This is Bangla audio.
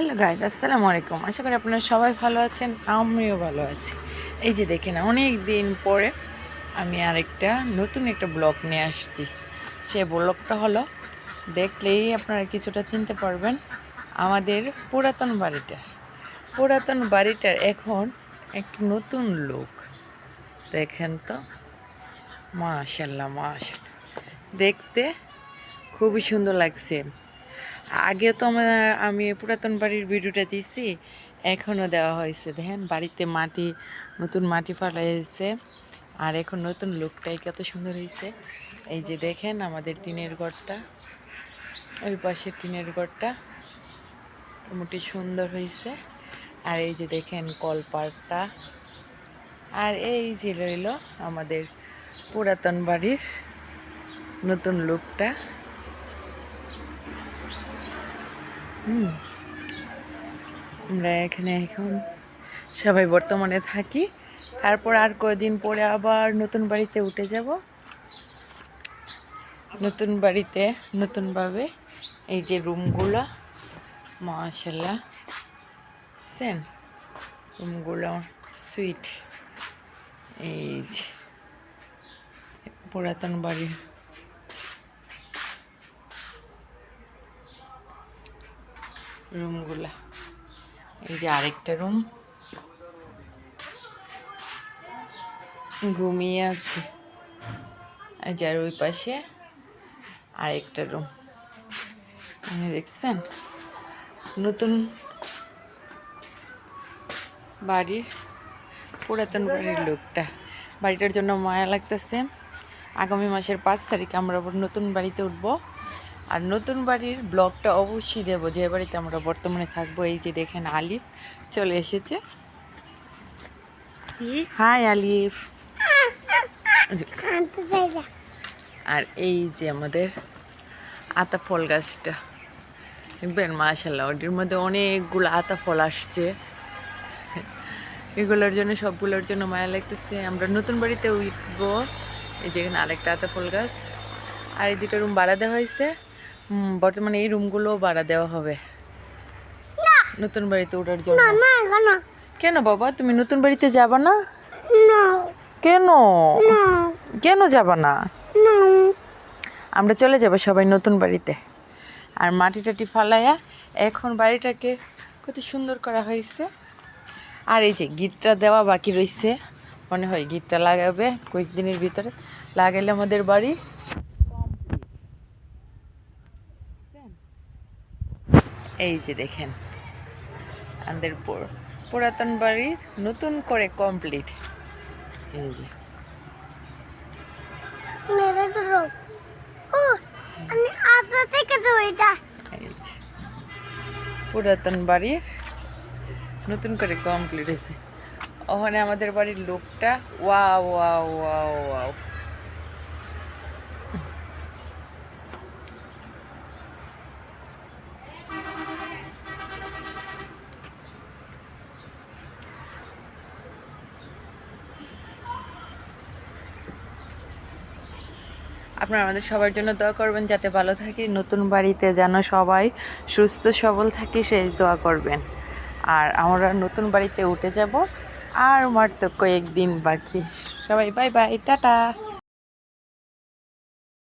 হ্যালো গাইজ আসসালামু আলাইকুম আশা করি আপনারা সবাই ভালো আছেন, আমিও ভালো আছি। এই যে দেখেন, অনেক দিন পরে আমি আরেকটা, নতুন একটা ব্লগ নিয়ে আসছি। সে ব্লগটা হলো, দেখলেই আপনারা কিছুটা চিনতে পারবেন, আমাদের পুরাতন বাড়িটা। পুরাতন বাড়িটার এখন একটু নতুন লোক। দেখেন তো? মাশাল্লাহ মাশ দেখতে খুবই সুন্দর লাগছে। আগে তো আমার, আমি পুরাতন বাড়ির ভিডিওটা দিয়েছি এখনও দেওয়া হয়েছে। দেখেন, বাড়িতে মাটি, নতুন মাটি ফালাইছে, আর এখন নতুন লুকটাই কত সুন্দর হয়েছে। এই যে দেখেন, আমাদের টিনের ঘরটা, ওই পাশে টিনের ঘরটা মোটামুটি সুন্দর হয়েছে। আর এই যে দেখেন কলপারটা আর এই যে রইল আমাদের পুরাতন বাড়ির নতুন লুকটা। হুম। আমরা এখানে এখন সবাই বর্তমানে থাকি। তারপর আর কদিন পরে আবার নতুন বাড়িতে উঠে যাব। নতুন বাড়িতে, নতুনভাবে এই যে রুমগুলো মাশাল্লাহ সেন রুমগুলো, সুইট। এই পুরাতন বাড়ির রুমগুলা। এই যে আরেকটা রুম। ঘুমিয়ে আছে। আর যার ওই পাশে আরেকটা রুম। দেখছেন? নতুন বাড়ির, পুরাতন বাড়ির লোকটা। বাড়িটার জন্য মায়া লাগতেছে। আগামী মাসের পাঁচ তারিখে আমরা নতুন বাড়িতে উঠবো। আর নতুন বাড়ির ব্লগটা অবশ্যই দেবো। যে বাড়িতে আমরা বর্তমানে থাকব এই যে দেখেন আলিফ চলে এসেছে। হাই আলিফ। আর এই যে আমাদের আতা ফল গাছটা। দেখবেন মাশাল্লাহ ওটির মধ্যে অনেকগুলো আতা ফল আসছে। এগুলোর জন্য সবগুলোর জন্য মায়া লাগতেছে। আমরা নতুন বাড়িতে উঠবো। এই যেখানে আরেকটা আতা ফল গাছ। আর এই দুটো রুম ভাড়া দেওয়া হয়েছে। বর্তমানে এই রুমগুলোও ভাড়া দেওয়া হবে। নতুন বাড়িতে ওঠার জন্য। কেন বাবা? তুমি নতুন বাড়িতে যাবা না? কেন? কেন যাবা না? আমরা চলে যাব সবাই নতুন বাড়িতে। আর মাটি টাটি ফালাইয়া এখন বাড়িটাকে কত সুন্দর করা হয়েছে। আর এই যে গিটটা দেওয়া বাকি রয়েছে মনে হয় গিটটা লাগাবে কয়েকদিনের ভিতরে। লাগাইলে আমাদের বাড়ি। এই যে দেখেন আমাদের পুর- পুরাতন বাড়ির নতুন করে কমপ্লিট যে। এই যে। পুরাতন বাড়ির নতুন করে কমপ্লিট হয়েছে। ওখানে আমাদের বাড়ির লোকটা ওয়া ওয়া ওয়া ওয়াও। আপনারা আমাদের সবার জন্য দোয়া করবেন, যাতে ভালো থাকি, নতুন বাড়িতে যেন সবাই সুস্থ, সবল থাকি, সেই দোয়া করবেন। আর আমরা নতুন বাড়িতে উঠে যাব, আর আমার তো কয়েকদিন বাকি। সবাই বাই বাই টাটা।